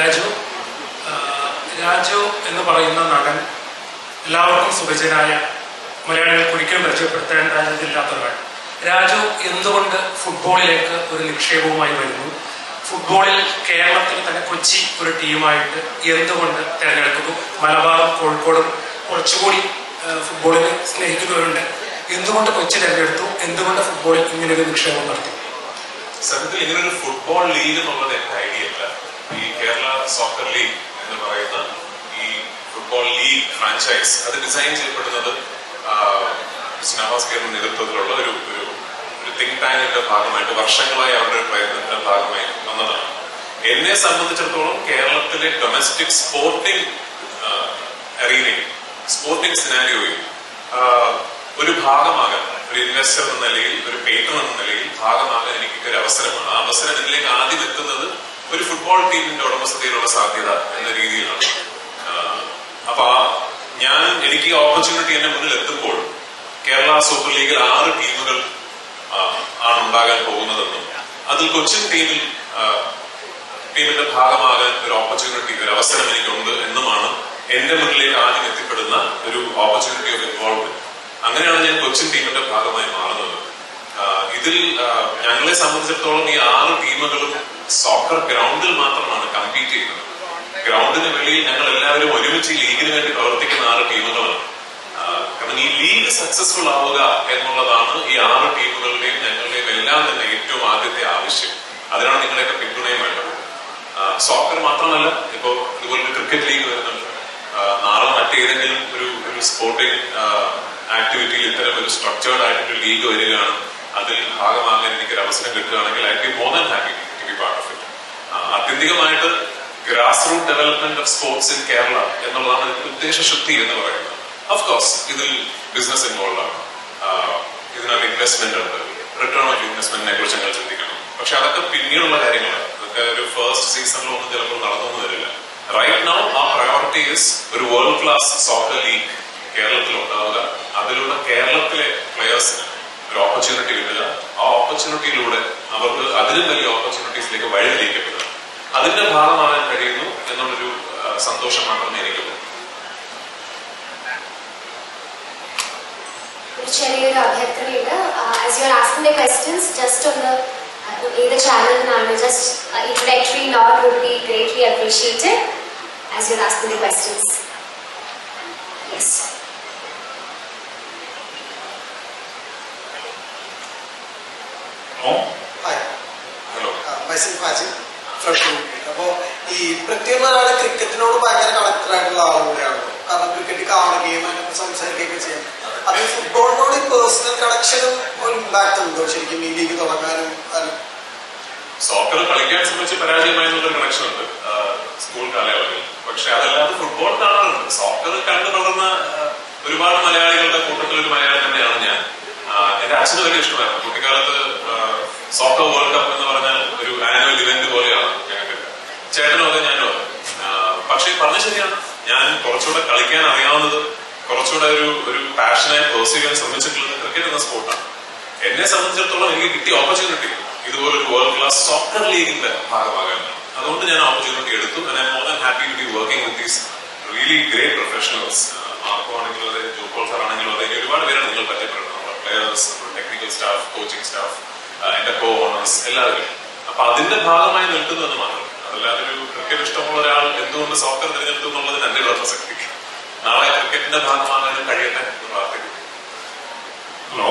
രാജു. രാജു എന്ന് പറയുന്ന നടൻ എല്ലാവർക്കും സുപരിചിതനായ മലയാളികൾക്ക് ഒരിക്കലും പരിചയപ്പെടുത്തേണ്ടതില്ലാത്ത ഒരാൾ രാജു എന്തുകൊണ്ട് ഫുട്ബോളിലേക്ക് ഒരു നിക്ഷേപവുമായി വരുന്നു? ഫുട്ബോളിൽ കേരളത്തിൽ തന്നെ കൊച്ചി ഒരു ടീമായിട്ട് എന്തുകൊണ്ട് തിരഞ്ഞെടുക്കുന്നു? മലബാറും കോഴിക്കോടും കുറച്ചുകൂടി ഫുട്ബോളിനെ സ്നേഹിക്കുന്നവരുണ്ട്. എന്തുകൊണ്ട് കൊച്ചി തിരഞ്ഞെടുത്തു? എന്തുകൊണ്ട് ഫുട്ബോളിൽ ഇങ്ങനെ ഒരു നിക്ഷേപം നടത്തി? സത്യത്തിൽ ഇങ്ങനെ ഒരു ഫുട്ബോൾ ലീഗ് എന്നുള്ളത് എന്റെ ഐഡിയ അല്ല. ഈ കേരള സോക്കർ ലീഗ് എന്ന് പറയുന്ന ഈ ഫുട്ബോൾ ലീഗ് ഫ്രാഞ്ചൈസ് അത് ഡിസൈൻ ചെയ്യപ്പെടുന്നത് നവാസ് നേതൃത്വത്തിലുള്ള ഒരു ഒരു തിങ്ക് ടാങ്കിന്റെ ഭാഗമായിട്ട് വർഷങ്ങളായി അവരുടെ പ്രയത്നത്തിന്റെ ഭാഗമായി വന്നതാണ്. എന്നെ സംബന്ധിച്ചിടത്തോളം കേരളത്തിലെ ഡൊമസ്റ്റിക് സ്പോർട്ടിംഗ് അറീനയിൽ സ്പോർട്ടിംഗ് സിനാരിയോയിൽ ഒരു ഭാഗമാകാൻ ഒരു ഇൻവെസ്റ്റർ എന്ന നിലയിൽ ഒരു പേറ്റർ എന്ന നിലയിൽ ഭാഗമാകാൻ എനിക്ക് ഒരു അവസരമാണ്. ആ അവസരം ഇതിലേക്ക് ആദ്യം എത്തുന്നത് ഒരു ഫുട്ബോൾ ടീമിന്റെ ഉടമസ്ഥതയിലുള്ള സാധ്യത എന്ന രീതിയിലാണ്. അപ്പൊ ഞാൻ എനിക്ക് ഓപ്പർച്യൂണിറ്റി എന്റെ മുന്നിൽ എത്തുമ്പോൾ കേരള സൂപ്പർ ലീഗിൽ ആറ് ടീമുകൾ ആണ് ഉണ്ടാകാൻ പോകുന്നതെന്നും അതിൽ കൊച്ചിൻ ടീമിൽ ടീമിന്റെ ഭാഗമാകാൻ ഒരു ഓപ്പർച്യൂണിറ്റി ഒരു അവസരം എനിക്കുണ്ട് എന്നുമാണ് എന്റെ മുന്നിലേക്ക് ആദ്യം എത്തിപ്പെടുന്ന ഒരു ഓപ്പർച്യൂണിറ്റി ഓഫ് ഇൻവോൾവ്മെന്റ് അങ്ങനെയാണ് ഞാൻ കൊച്ചിൻ ടീമിന്റെ ഭാഗമായി മാറുന്നത്. ഇതിൽ ഞങ്ങളെ സംബന്ധിച്ചിടത്തോളം ഈ ആറ് ടീമുകളും സോക്കർ ഗ്രൗണ്ടിൽ മാത്രമാണ് കമ്പീറ്റ് ചെയ്യുന്നത്. ഗ്രൗണ്ടിന് വെളിയിൽ ഞങ്ങൾ എല്ലാവരും ഒരുമിച്ച് ലീഗിന് വേണ്ടി പ്രവർത്തിക്കുന്ന ആറ് ടീമുകളാണ്. കാരണം ഈ ലീഗ് സക്സസ്ഫുൾ ആവുക എന്നുള്ളതാണ് ഈ ആറ് ടീമുകളുടെയും ഞങ്ങളുടെയും എല്ലാം തന്നെ ഏറ്റവും ആദ്യത്തെ ആവശ്യം. അതിനാണ് നിങ്ങളുടെയൊക്കെ പിന്തുണയും വേണ്ടത്. സോക്കർ മാത്രമല്ല ഇപ്പോ ഇതുപോലെ ക്രിക്കറ്റ് ലീഗ് വരുന്നുണ്ട്. നാളെ മറ്റേതെങ്കിലും ഒരു ഒരു സ്പോർട്ടിംഗ് ആക്ടിവിറ്റിയിൽ ഇത്തരം ഒരു സ്ട്രക്ചേർഡ് ആയിട്ടൊരു ലീഗ് വരികയാണ്. അതിൽ ഭാഗമാകാൻ എനിക്കൊരു അവസരം കിട്ടുകയാണെങ്കിൽ I be more than happy part of it ആത്യന്തികമായിട്ട് grass root development of sports in Kerala എന്നുള്ളതാണ് ഇതിന്റെ ഉദ്ദേശശുദ്ധി എന്ന് പറയുന്നത്. ഓഫ് കോഴ്സ് ഇതിൽ ബിസിനസ് ഇൻവോൾവ് ആണ്. ഇതിനകത്ത് ഇൻവെസ്റ്റ്മെന്റ് ഉണ്ട്. റിട്ടേൺ ഓഫ് ഇൻവെസ്റ്റ്മെന്റിനെ കുറിച്ച് ഞങ്ങൾ ചിന്തിക്കണം പക്ഷെ അതൊക്കെ പിന്നീടുള്ള കാര്യങ്ങളാണ്. അതൊക്കെ ഒരു ഫസ്റ്റ് സീസണിലൊന്നും ചിലപ്പോൾ നടന്നു വരില്ല. റൈറ്റ് നൗ ആ പ്രയോറിറ്റി ഇസ് ഒരു വേൾഡ് ക്ലാസ് സോക്കർ ലീഗ് കേരളത്തിൽ ഉണ്ടാവുക. അതിലൂടെ കേരളത്തിലെ പ്ലെയേഴ്സിന് ഒരു ഓപ്പർച്യൂണിറ്റി കിട്ടുക. ആ ഓപ്പർച്യൂണിറ്റിയിലൂടെ അവർക്ക് അതിലും വലിയ ഓപ്പർച്യൂണിറ്റീസിലേക്ക് വഴിതെളിയിക്കപ്പെടുക അതിന്റെ ഭാഗമാകാൻ കഴിയുന്നു എന്നുള്ളൊരു സന്തോഷം മാത്രമേ എനിക്കുള്ളൂ ചെറിയൊരു അഭ്യർത്ഥനയുണ്ട്. As you are asking the questions just ഒന്ന് ഏത് ചാനലിൽ നിന്നാണ്? Just introductory note would be greatly appreciated as you are asking the questions yes hi hello Faji fresh from അപ്പോ ഈ പ്രത്യേകം ക്രിക്കറ്റിനോട് ഭയങ്കര കണക്റ്റഡ് ആയിട്ടുള്ള കൂടിയാണ്. കാരണം ക്രിക്കറ്റ് കാണുകയും അതിനൊക്കെ സംസാരിക്കുകയൊക്കെ ചെയ്യാം. അത് ഫുട്ബോളിനോട് പേഴ്സണൽ കണക്ഷനും ഒരു ഇമ്പാക്ട് ഉണ്ടോ? ശരിക്കും ഈ ലീഗ് തുടങ്ങാനും സോക്കർ കളിക്കാൻ സംബന്ധിച്ച് പരാജയമായ കണക്ഷൻ ഉണ്ട്. സ്കൂൾ കാലയളവിൽ. പക്ഷെ അതല്ലാതെ ഫുട്ബോൾ കാണാറുണ്ട്. സോക്കർ കണ്ടു തുടർന്ന് ഒരുപാട് മലയാളികളുടെ കൂട്ടത്തിൽ ഒരു മലയാളി തന്നെയാണ് ഞാൻ. എന്റെ അച്ഛന് വലിയ ഇഷ്ടമായിരുന്നു കുട്ടിക്കാലത്ത് സോക്കർ വേൾഡ് കപ്പ് എന്ന് ചേട്ടനും അതെ ഞാനോ പക്ഷെ പറഞ്ഞ ശരിയാണ്. ഞാൻ കുറച്ചുകൂടെ കളിക്കാൻ അറിയാവുന്നത് കുറച്ചുകൂടെ ഒരു ഒരു പാഷനായി പേഴ്സ് ചെയ്യാൻ ശ്രമിച്ചിട്ടുള്ളത് ക്രിക്കറ്റ് എന്ന സ്പോർട്ടാണ് എന്നെ സംബന്ധിച്ചിടത്തോളം എനിക്ക് കിട്ടിയ ഓപ്പർച്യൂണിറ്റി ഇതുപോലെ ഒരു വേൾഡ് ക്ലാസ് സോക്കർ ലീഗിന്റെ ഭാഗമാകാനാണ്. അതുകൊണ്ട് ഞാൻ ഓപ്പർച്യൂണിറ്റി എടുത്തു. I more than happy to be working with these really great professionals Marco ആണെങ്കിലും അതെ ജോപ്പോൾ സാർ ആണെങ്കിലും അതെ ഒരുപാട് പേരാണ് നിങ്ങൾ പരിചയപ്പെടുന്നത്. നമ്മുടെ players technical staff coaching staff എന്റെ കോ ഓണേഴ്സ് എല്ലാവരും. അപ്പൊ അതിന്റെ ഭാഗമായി നിൽക്കുന്നത് മാത്രം അതല്ലാതെ ഒരു ക്രിക്കറ്റ് ഇഷ്ടമുള്ള ഒരാൾ എന്തുകൊണ്ട് സോക്കർ തിരഞ്ഞെടുത്തു എന്നുള്ളത് തന്നെ ഉള്ള പ്രസക്തി നാളെ ക്രിക്കറ്റിന്റെ ഭാഗമാകാനും കഴിയട്ടെ എന്ന് പ്രാർത്ഥിക്കുന്നു. ഹലോ?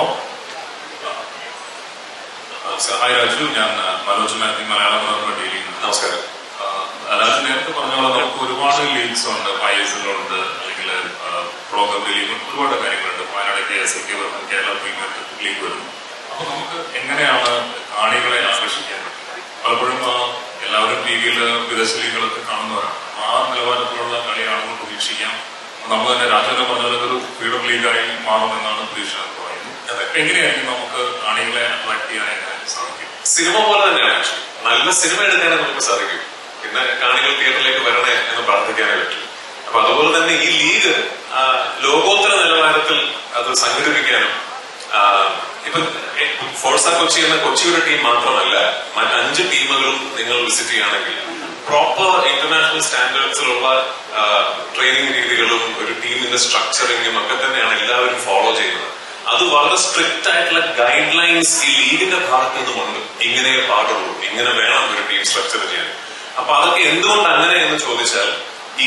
ഹായ് രാജു ഞാൻ മനോജ് മാത്യു മലയാള മനോരമ ചെയ്യുന്നു. നമസ്കാരം. രാജു നേരത്തെ പറഞ്ഞ പോലെ നമുക്ക് ഒരുപാട് ലീഗ്സ് ഉണ്ട് ഐ എസ് അല്ലെങ്കിൽ പ്രോ കബഡി ലീഗ് ഒരുപാട് കാര്യങ്ങളുണ്ട്. വയനാട് കെ എസ് കെ വരുന്നു കേരള പ്രീമിയർ ലീഗ് വരുന്നു. അപ്പൊ നമുക്ക് എങ്ങനെയാണ് കാണികളെ ആകർഷിക്കാൻ വിയിൽ വിദേശ ലീഗുകളൊക്കെ കാണുന്നവരാണ് ആ നിലവാരത്തിലുള്ള കളി ആളുകൾ പ്രതീക്ഷിക്കാം നമ്മൾ തന്നെ രാജ്യത്തെ പറഞ്ഞത് ഫ്രീഡം ലീഗായി മാറുമെന്നാണ് പ്രതീക്ഷ പറയുന്നത്. എങ്ങനെയായിരിക്കും നമുക്ക് കാണികളെ അട്രാക്ട് ചെയ്യാൻ സാധിക്കും? സിനിമ പോലെ തന്നെയാണ് നല്ല സിനിമ എടുക്കാനേ നമുക്ക് സാധിക്കും. പിന്നെ കാണികൾ തിയേറ്ററിലേക്ക് വരണേ എന്ന് പ്രാർത്ഥിക്കാനേ പറ്റും. അപ്പൊ അതുപോലെ തന്നെ ഈ ലീഗ് ലോകോത്തര നിലവാരത്തിൽ അത് സംഘടിപ്പിക്കാനും ഇപ്പൊ ഫോർസ കൊച്ചി എന്ന കൊച്ചിയുടെ ടീം മാത്രമല്ല മറ്റ് അഞ്ച് ടീമുകളും നിങ്ങൾ വിസിറ്റ് ചെയ്യുകയാണെങ്കിൽ പ്രോപ്പർ ഇന്റർനാഷണൽ സ്റ്റാൻഡേർഡ്സിലുള്ള ട്രെയിനിങ് രീതികളും ഒരു ടീമിന്റെ സ്ട്രക്ചറിങ്ങും ഒക്കെ തന്നെയാണ് എല്ലാവരും ഫോളോ ചെയ്യുന്നത്. അത് വളരെ സ്ട്രിക്റ്റ് ആയിട്ടുള്ള ഗൈഡ് ലൈൻസ് ഈ ലീഗിന്റെ ഭാഗത്തു നിന്നുമുണ്ട്. ഇങ്ങനെ പാടുള്ളൂ ഇങ്ങനെ വേണം ഒരു ടീം സ്ട്രക്ചർ ചെയ്യാൻ. അപ്പൊ അതൊക്കെ എന്തുകൊണ്ട് അങ്ങനെ എന്ന് ചോദിച്ചാൽ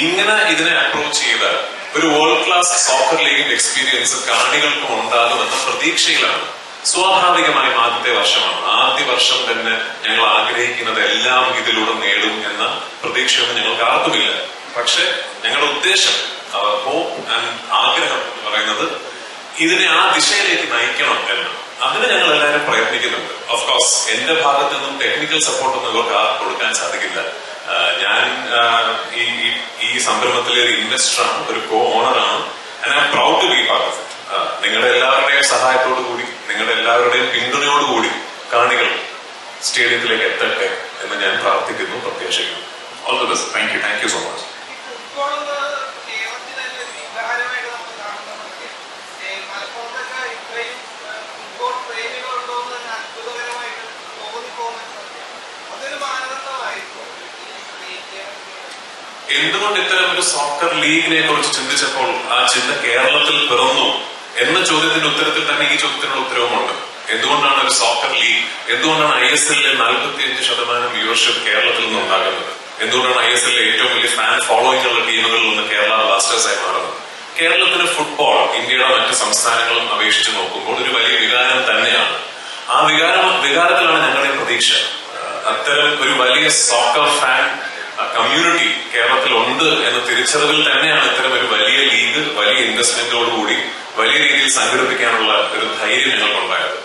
ഇങ്ങനെ ഇതിനെ അപ്രോച്ച് ചെയ്താൽ ഒരു വേൾഡ് ക്ലാസ് സോക്കർ ലീഗിന്റെ എക്സ്പീരിയൻസ് കാണികൾക്കും ഉണ്ടാകുമെന്ന പ്രതീക്ഷയിലാണ്. സ്വാഭാവികമായും ആദ്യത്തെ വർഷമാണ്. ആദ്യ വർഷം തന്നെ ഞങ്ങൾ ആഗ്രഹിക്കുന്നത് എല്ലാം ഇതിലൂടെ നേടും എന്ന പ്രതീക്ഷയൊന്നും ഞങ്ങൾക്ക് ആർക്കുമില്ല. പക്ഷെ ഞങ്ങളുടെ ഉദ്ദേശം ഹോപ്പ് ആൻഡ് ആഗ്രഹം എന്ന് പറയുന്നത് ഇതിനെ ആ ദിശയിലേക്ക് നയിക്കണം എന്ന്. അതിന് ഞങ്ങൾ എല്ലാവരും പ്രയത്നിക്കുന്നുണ്ട്. ഓഫ്കോഴ്സ് എന്റെ ഭാഗത്ത് നിന്നും ടെക്നിക്കൽ സപ്പോർട്ട് ഒന്നും ഇവർക്ക് കൊടുക്കാൻ സാധിക്കില്ല. ഞാൻ ഈ ഈ- സംരംഭത്തിലെ ഒരു ഇൻവെസ്റ്ററാണ് ഒരു കോ ഓണറാണ് and I proud to be part of it നിങ്ങളുടെ എല്ലാവരുടെയും സഹായത്തോടു കൂടി നിങ്ങളുടെ എല്ലാവരുടെയും പിന്തുണയോടുകൂടി കാണികൾ സ്റ്റേഡിയത്തിലേക്ക് എത്തട്ടെ എന്ന് ഞാൻ പ്രാർത്ഥിക്കുന്നു പ്രത്യാശിക്കുന്നു. All the best thank you thank you so much എന്തുകൊണ്ട് ഇത്തരം ഒരു സോക്കർ ലീഗിനെ കുറിച്ച് ചിന്തിച്ചപ്പോൾ ആ ചിന്ത കേരളത്തിൽ പിറന്നു? എന്ന ചോദ്യത്തിന്റെ ഉത്തരത്തിൽ തന്നെ ഈ ചോദ്യത്തിനുള്ള ഉത്തരവുമുണ്ട്. എന്തുകൊണ്ടാണ് ഒരു സോക്കർ ലീഗ് എന്തുകൊണ്ടാണ് ഐ എസ് എല്ലിലെ നാൽപ്പത്തിയഞ്ച് ശതമാനം വ്യൂവർഷിപ്പ് കേരളത്തിൽ നിന്ന് ഉണ്ടാകുന്നത് എന്തുകൊണ്ടാണ് ഐ എസ് എല്ലിലെ ഏറ്റവും വലിയ ഫാൻ ഫോളോയിങ് ഉള്ള ടീമുകളിൽ നിന്ന് കേരള ബ്ലാസ്റ്റേഴ്സ് ആയി മാറുന്നത്? കേരളത്തിന് ഫുട്ബോൾ ഇന്ത്യയുടെ മറ്റ് സംസ്ഥാനങ്ങളും അപേക്ഷിച്ച് നോക്കുമ്പോൾ ഒരു വലിയ വികാരം തന്നെയാണ്. ആ വികാരം വികാരത്തിലാണ് ഞങ്ങളുടെ പ്രതീക്ഷ. അത്തരം ഒരു വലിയ സോക്കർ ഫാൻ കമ്മ്യൂണിറ്റി കേരളത്തിൽ ഉണ്ട് എന്ന തിരിച്ചറിവിൽ തന്നെയാണ് ഇത്തരം ഒരു വലിയ ലീഗ് വലിയ ഇൻവെസ്റ്റ്മെന്റോടുകൂടി വലിയ രീതിയിൽ സംഘടിപ്പിക്കാനുള്ള ഒരു ധൈര്യം ഞങ്ങൾക്കുണ്ടായത്.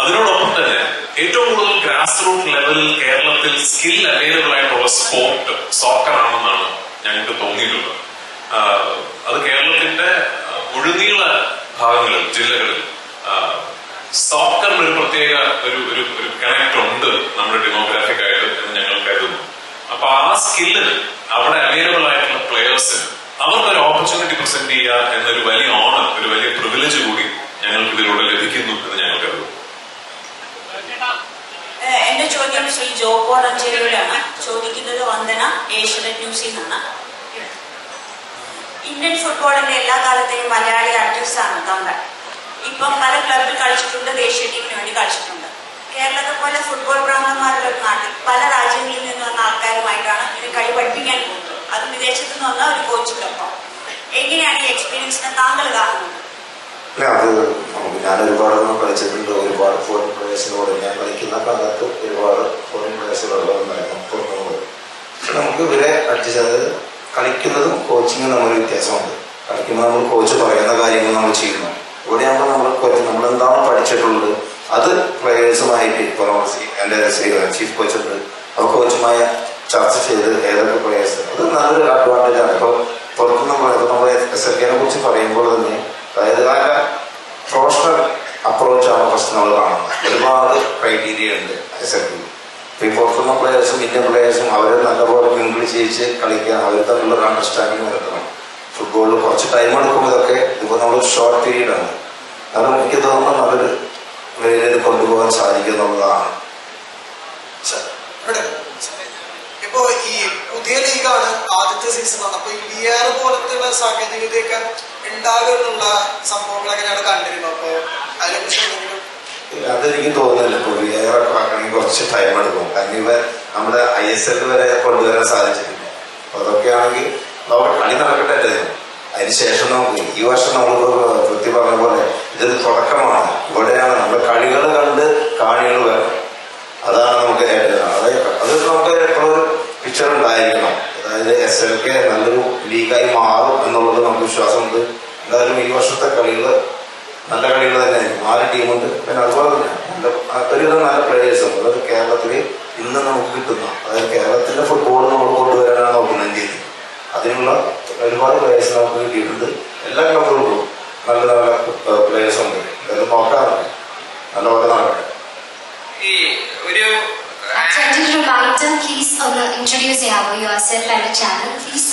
അതിനോടൊപ്പം തന്നെ ഏറ്റവും കൂടുതൽ ഗ്രാസ് റൂട്ട് ലെവലിൽ കേരളത്തിൽ സ്കിൽ അവൈലബിൾ ആയിട്ടുള്ള സ്പോർട്ട് സോക്കർ ആണെന്നാണ് ഞങ്ങൾക്ക് തോന്നിയിട്ടുള്ളത്. അത് കേരളത്തിന്റെ മുഴുനീള ഭാഗങ്ങളിൽ ജില്ലകളിൽ. സോക്കറിന് ഒരു പ്രത്യേക ഒരു ഒരു ഒരു കണക്ട് ഉണ്ട് നമ്മുടെ ഡെമോഗ്രാഫിക് ആയിട്ട് എന്ന് ഞങ്ങൾ കരുതുന്നു. അപ്പൊ ആ സ്കില്ല് അവിടെ അവൈലബിൾ ആയിട്ടുള്ള പ്ലെയേഴ്സിന് അവർക്ക് ഒരു ഓപ്പർച്യൂണിറ്റി പ്രസന്റ് ചെയ്യുക എന്നൊരു വലിയ ഓണർ ഒരു വലിയ പ്രിവിലേജ് കൂടി ഞങ്ങൾക്ക് ഇതിലൂടെ ലഭിക്കുന്നു എന്ന് ഞങ്ങൾ കരുതുന്നു. എന്റെ ചോദ്യം ശ്രീ ജോ പോൾ അഞ്ചേരിയോടാണ് ചോദിക്കുന്നത് വന്ദന ഏഷ്യനെറ്റ് ന്യൂസിൽ നിന്നാണ്. ഇന്ത്യൻ ഫുട്ബോളിന്റെ എല്ലാ കാലത്തെയും മലയാളി ആർട്ടിസ്റ്റാണ് തമ്പാൻ ഇപ്പം പല ക്ലബിൽ കളിച്ചിട്ടുണ്ട് ദേശീയ ടീമിന് വേണ്ടി കളിച്ചിട്ടുണ്ട്. കേരളത്തെ പോലെ ഫുട്ബോൾ ഭ്രാന്തന്മാരുടെ ഒരു നാട്ടിൽ പല രാജ്യങ്ങളിൽ നിന്ന് വന്ന ആൾക്കാരുമായിട്ടാണ് ഇത് കളി പഠിപ്പിക്കാൻ പോകുന്നത്. അത് വിദേശത്ത് നിന്ന് വന്ന ഒരു കോച്ചിനൊപ്പം എങ്ങനെയാണ് ഈ എക്സ്പീരിയൻസിനെ താങ്കൾ കാണുന്നത്? അല്ല അത് ഞാൻ ഒരുപാട് കളിച്ചിട്ടുണ്ട് ഒരുപാട് ഫോറിൻ പ്ലേയേഴ്സിനോട് ഞാൻ കളിക്കുന്ന കാലത്ത് ഒരുപാട് ഫോറിൻ പ്ലേയേഴ്സിലുള്ളതുണ്ടായിരുന്നു പുറത്തുനിന്ന് പക്ഷെ നമുക്ക് ഇവരെ അഡ്ജസ്റ്റ് അതായത് കളിക്കുന്നതും കോച്ചിങ്ങും തമ്മിൽ വ്യത്യാസമുണ്ട്. കളിക്കുമ്പോൾ നമ്മൾ കോച്ച് പറയുന്ന കാര്യങ്ങൾ നമ്മൾ ചെയ്യുന്നു. ഇവിടെയാകുമ്പോൾ നമ്മൾ നമ്മൾ എന്താണ് പഠിച്ചിട്ടുള്ളത് അത് പ്ലേയേഴ്സുമായിട്ട് ചെയ്യും എന്റെ ചീഫ് കോച്ച് ഉണ്ട്. അപ്പോൾ കോച്ചുമായ ചർച്ച ചെയ്ത് ഏതൊക്കെ പ്ലേയേഴ്സ് അത് നല്ലൊരു അഡ്വാന്റേജ് ആണ്. ഇപ്പോൾ പുറത്തുനിന്ന് ഇപ്പോൾ നമ്മൾ എസ് എൽ കെനെ കുറിച്ച് പറയുമ്പോൾ തന്നെ അതായത് നല്ല പ്രൊഫഷണൽ അപ്രോച്ചാണ് നമ്മൾ കാണുന്നത്. ഒരുപാട് ക്രൈറ്റീരിയ ഉണ്ട് എസ് എൽ കെ ഈ പുറത്തുനിന്ന് പ്ലേയേഴ്സും ഇന്ത്യൻ പ്ലേയേഴ്സും അവരെ നല്ലപോലെ മിങ്കിൾ ചെയ്യിച്ച് കളിക്കാൻ അവർ തമ്മിലുള്ള അണ്ടർസ്റ്റാൻഡിങ് നടത്തണം. ഫുട്ബോളിൽ കുറച്ച് ടൈം എടുക്കും ഇതൊക്കെ ഇപ്പോൾ നമ്മൾ ഷോർട്ട് പീരീഡ് ആണ്. അത് എനിക്ക് തോന്നുന്നു നല്ലൊരു ഇത് കൊണ്ടുപോകാൻ സാധിക്കും എന്നുള്ളതാണ്. സർ, ഇവിടെ. ഇപ്പോ ഈ പുതിയ ലീഗാണ് ആദ്യത്തെ സീസൺ അപ്പൊ ഈ വി ആർ പോലത്തെയുള്ള സാങ്കേതിക വിദ്യയൊക്കെ ഉണ്ടാകുന്നുള്ള സംഭവങ്ങൾ എങ്ങനെയാണ് കണ്ടിരുന്നത് അപ്പൊ അതിനെക്കുറിച്ച് എന്തെങ്കിലും അതെനിക്ക് തോന്നുന്നില്ല. ഇപ്പോൾ വിയറൊക്കെ ആക്കണമെങ്കിൽ കുറച്ച് ടൈം എടുക്കും. കാരണം ഇവ നമ്മുടെ ഐ എസ് എൽ വരെ കൊണ്ടുവരാൻ സാധിച്ചിട്ടില്ല. അപ്പൊ അതൊക്കെയാണെങ്കിൽ നമ്മൾ കളി നടക്കട്ടെ അതിന്. അതിനുശേഷം നമുക്ക് ഈ വർഷം നമ്മൾ കൃത്യം പറഞ്ഞ പോലെ ഇതൊരു തുടക്കമാണ്. ഇവിടെയാണ് നമ്മുടെ കളികൾ കണ്ട് കാണികൾ വരണം അതാണ് നമുക്ക് അത് നമുക്ക് എപ്പോഴും പിക്ചർ ഉണ്ടായിരിക്കണം. അതായത് എസ് എൽ കെ നല്ലൊരു ലീഗായി മാറും എന്നുള്ളത് നമുക്ക് വിശ്വാസമുണ്ട്. എന്തായാലും ഈ വർഷത്തെ കളികൾ നല്ല കളികൾ തന്നെ ആറ് ടീമുണ്ട്. പിന്നെ അതുപോലെ തന്നെ ഒരുവിധം നല്ല പ്ലേയേഴ്സും അതായത് കേരളത്തിൽ ഇന്ന് നമുക്ക് കിട്ടുന്ന അതായത് കേരളത്തിന്റെ ഫുട്ബോൾ നമ്മൾ കൊണ്ടുവരാനാണ് നോക്കുന്നത് അതിനുള്ള ഒരുപാട് പ്ലേയേഴ്സ് നമുക്ക് കിട്ടിയിട്ടുണ്ട്. എല്ലാ ക്ലബുകൾക്കും നല്ല നല്ല പ്ലേയേഴ്സ് ഉണ്ട്. അത് നോക്കാറുണ്ട്. നല്ലപോലെ നടക്കട്ടെ. ഈ ഒരു please uh, introduce your- yourself and the channel, please.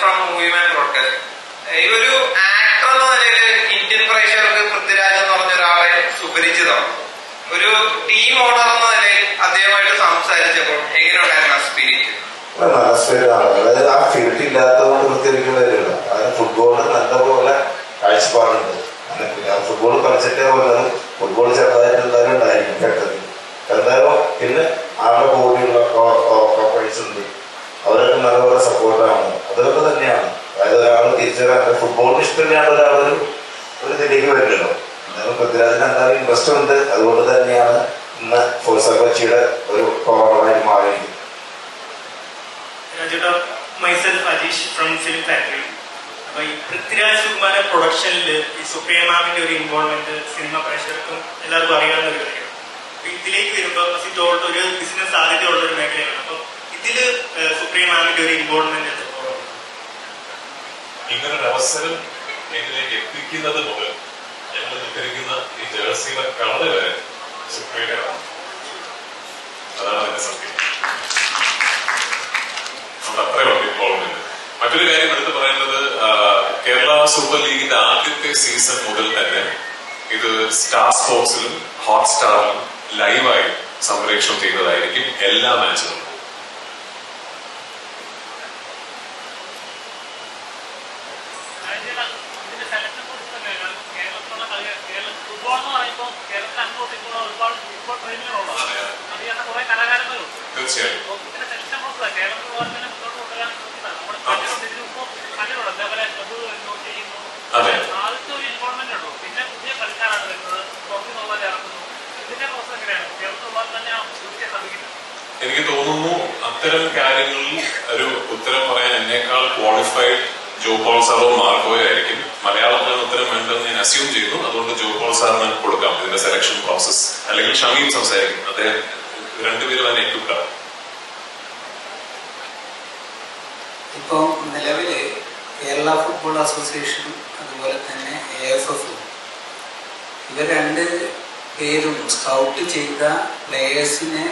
From Movieman broadcast ഈ ഒരു ആക്ടർ എന്ന നിലയിൽ ഇന്ത്യൻ പ്രേക്ഷകർക്ക് പൃഥ്വിരാജ് എന്ന് പറഞ്ഞ ഒരാളെ സുപരിചിതമാണ്. ഒരു ടീം ഓണർ എന്ന നിലയിൽ അദ്ദേഹമായിട്ട് സംസാരിച്ചപ്പോൾ എങ്ങനെയുണ്ടായിരുന്നു ആ സ്പിരിറ്റ് അതായത് ആ ഫീൽഡ് ഇല്ലാത്തതുകൊണ്ട് പ്രത്യേകിച്ച് വരില്ല അതിന് ഫുട്ബോളിന് നല്ലപോലെ കാഴ്ചപ്പാടുണ്ട്. പിന്നെ ഫുട്ബോൾ കളിച്ചിട്ടേ പോലെ ഫുട്ബോൾ ചെറുതായിട്ട് എന്തായാലും ഉണ്ടായിരിക്കും പെട്ടെന്ന്. എന്തായാലും പിന്നെ ആരുടെ ബോഡിയുള്ള കോപ്പറേറ്റ്സ് ഉണ്ട്. അവരൊക്കെ നല്ലപോലെ സപ്പോർട്ടാണ് അതൊക്കെ തന്നെയാണ്. അതായത് ഒരാൾ തിരിച്ചറിയാൻ ഫുട്ബോളിന് ഇഷ്ടം ഒരാൾ ഒരു ഒരു ഇതിലേക്ക് വരില്ലല്ലോ എന്നാലും പൃഥ്വിരാജിന് എന്തായാലും ഇൻട്രസ്റ്റ് ഉണ്ട് അതുകൊണ്ട് തന്നെയാണ് ഇന്ന് ഫോഴ്സ കൊച്ചിയുടെ ഒരു പവറായിട്ട് മാറിയിരിക്കുന്നത് രാജേട്ടാ myself Ajeesh from film factory അപ്പൊ ഈ പൃഥ്വിരാജ് സുകുമാര പ്രൊഡക്ഷനിൽ ഈ സുപ്രിയ മാമിന്റെ ഒരു ഇൻവോൾവ്മെന്റ് സിനിമ പ്രേക്ഷകർക്കും എല്ലാവർക്കും അറിയാവുന്ന ഒരു കാര്യമാണ് ഇതിലേക്ക് വരുമ്പോൾ സിറ്റോട്ട് ഒരു ബിസിനസ് സാധ്യതയുള്ള ഒരു മേഖലയാണ്. അപ്പൊ ഇതിൽ സുപ്രിയ മാമിന്റെ ഒരു ഇൻവോൾവ്മെന്റ് എത്രത്തോളം ഇങ്ങനൊരു അവസരം എന്നിലേക്ക് എത്തിക്കുന്നത് മുതൽ ഞങ്ങൾ നിൽക്കുന്ന ഈ ജേഴ്സിയുടെ കളർ വരെ സുപ്രിയുടെ അതാണ് അതിന്റെ സത്യം. അത്രയുണ്ട് ഇൻവോൾവ്മെന്റ് മറ്റൊരു കാര്യം എടുത്ത് പറയുന്നത് കേരള സൂപ്പർ ലീഗിന്റെ ആദ്യത്തെ സീസൺ മുതൽ തന്നെ ഇത് സ്റ്റാർ സ്പോർട്സിലും ഹോട്ട്സ്റ്റാറിലും ലൈവായി സംപ്രേഷണം ചെയ്യുന്നതായിരിക്കും എല്ലാ മാച്ചുകളും ഇതിന്റെ സെലക്ഷൻ പ്രോസസ് തന്നെയാണ് കേരളത്തിലുള്ള കളി കേരള ഫുട്ബോൾ എന്ന് പറയുമ്പോൾ കേരളത്തിൽ അങ്ങോട്ടും ഇങ്ങോട്ടും ഒരുപാട് ഫുട്ബോൾ പ്രേമികളുണ്ട് അത് ചെയ്യുന്ന കുറെ കലാകാരന്മാരുണ്ട് തീർച്ചയായും അപ്പോൾ ഇതിന്റെ സെലക്ഷൻ പ്രോസസ് കേരളത്തിൽ പോലെ തന്നെ മുന്നോട്ട് കൊണ്ടുവരാൻ ശ്രമിക്കുന്നതാണ് നമ്മൾ കണ്ടിട്ടുണ്ട് ഇതിനു മുമ്പ് കണ്ടിട്ടുണ്ട് അതേപോലെ ക്ലബ്ബ് വരുന്നു ചെയ്യുന്നു അതെ. ആദ്യത്തെ ഒരു ഇൻവോൾവ്മെന്റ് ഉള്ളൂ പിന്നെ പുതിയ കളിക്കാരാണ് വരുന്നത് പുറത്തുനിന്നുള്ളവരെ ഇറങ്ങുന്നു ഇതിന്റെ പ്രോസസ് എങ്ങനെയാണ് കേരളത്തിലുള്ളവർ തന്നെ തീർച്ചയായും ശ്രമിക്കുന്നത് എനിക്ക് തോന്നുന്നു അത്തരം കാര്യങ്ങളിൽ ഒരു ഉത്തരം പറയാൻ എന്നേക്കാൾ ക്വാളിഫൈഡ് ജോ പോൾ സാറോ മാർക്കോയോ ആയിരിക്കും. മലയാളത്തിൽ ഉത്തരം വേണ്ടെന്ന് ഞാൻ അസ്യൂം ചെയ്യുന്നു. അതുകൊണ്ട് ജോ പോൾ സാറിന് കൊടുക്കാം. ഇതിന്റെ സെലക്ഷൻ പ്രോസസ് അല്ലെങ്കിൽ ഷമീം സംസാരിക്കും. അദ്ദേഹം രണ്ടുപേരും എക്യുപ്റ്റാണ് ഇപ്പോൾ നിലവിൽ കേരള ഫുട്ബോൾ അസോസിയേഷൻ അതുപോലെ തന്നെ എ എഫ് എഫ് ഇവർ രണ്ട് പേരും സ്കൗട്ട് ചെയ്ത പ്ലേയേഴ്സിനെ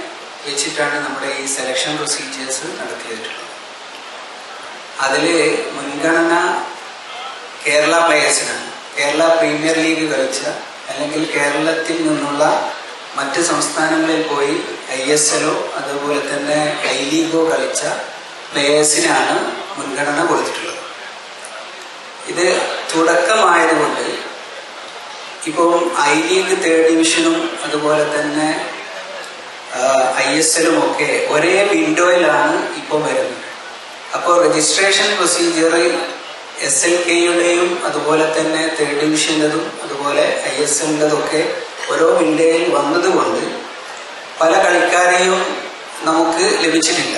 വെച്ചിട്ടാണ് നമ്മുടെ ഈ സെലക്ഷൻ പ്രൊസീജിയേഴ്സ് നടത്തിയിട്ടുള്ളത് അതിൽ മുൻഗണന കേരള പ്ലേയേഴ്സിനാണ് കേരള പ്രീമിയർ ലീഗ് കളിച്ച അല്ലെങ്കിൽ കേരളത്തിൽ നിന്നുള്ള മറ്റ് സംസ്ഥാനങ്ങളിൽ പോയി ഐ എസ് എല്ലോ അതുപോലെ തന്നെ ഐ ലീഗോ കളിച്ച പ്ലേയേഴ്സിനാണ് മുൻഗണന കൊടുത്തിട്ടുള്ളത്. ഇത് തുടക്കമായതുകൊണ്ട് ഇപ്പോൾ ഐ ലീഗ് തേർഡ് ഡിവിഷനും അതുപോലെ തന്നെ ഐ എസ് എല്ലും ഒക്കെ ഒരേ വിൻഡോയിലാണ് ഇപ്പം വരുന്നത്. അപ്പോൾ രജിസ്ട്രേഷൻ പ്രൊസീജിയറിൽ എസ് എൽ കെയുടെയും അതുപോലെ തന്നെ തേർഡ് ഡിവിഷന്റെതും അതുപോലെ ഐ എസ് എല്ലിന്റെതൊക്കെ ഓരോ വിൻഡോയിൽ വന്നതുകൊണ്ട് പല കളിക്കാരെയും നമുക്ക് ലഭിച്ചിട്ടില്ല.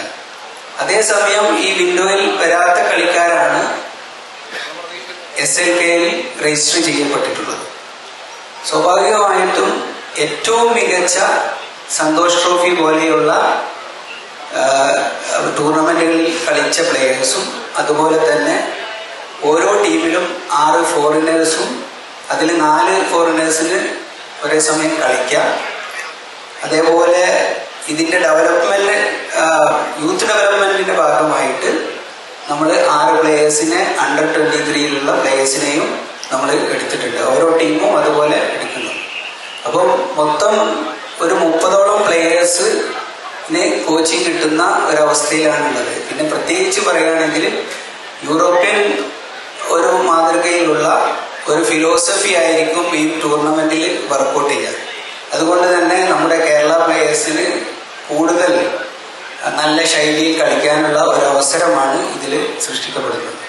അതേസമയം ഈ വിൻഡോയിൽ വരാത്ത കളിക്കാരാണ് എസ് എൽ കെയിൽ രജിസ്റ്റർ ചെയ്യപ്പെട്ടിട്ടുള്ളത്. സ്വാഭാവികമായിട്ടും ഏറ്റവും മികച്ച സന്തോഷ് ട്രോഫി പോലെയുള്ള ടൂർണമെന്റുകളിൽ കളിച്ച പ്ലെയേഴ്സും അതുപോലെ തന്നെ ഓരോ ടീമിലും ആറ് ഫോറിനേഴ്സും അതിൽ നാല് ഫോറിനേഴ്സിന് ഒരേ സമയം കളിക്കാം. അതേപോലെ ഇതിന്റെ ഡെവലപ്മെന്റ് യൂത്ത് ഡെവലപ്മെന്റിന്റെ ഭാഗമായിട്ട് നമ്മൾ ആറ് പ്ലേയേഴ്സിനെ അണ്ടർ ട്വന്റി ത്രീയിലുള്ള പ്ലേയേഴ്സിനെയും നമ്മൾ എടുത്തിട്ടുണ്ട്. ഓരോ ടീമും അതുപോലെ എടുക്കുന്നു. അപ്പം മൊത്തം പ്ലേയേഴ്സിന് കോച്ചിങ് കിട്ടുന്ന ഒരവസ്ഥയിലാണുള്ളത്. പിന്നെ പ്രത്യേകിച്ച് പറയുകയാണെങ്കിൽ യൂറോപ്യൻ ഒരു മാതൃകയിലുള്ള ഒരു ഫിലോസഫി ആയിരിക്കും ഈ ടൂർണമെന്റിൽ വർക്കൗട്ട് ചെയ്യുക. അതുകൊണ്ട് തന്നെ നമ്മുടെ കേരള പ്ലേയേഴ്സിന് കൂടുതൽ നല്ല ശൈലിയിൽ കളിക്കാനുള്ള ഒരു അവസരമാണ് ഇതിൽ സൃഷ്ടിക്കപ്പെടുന്നത്.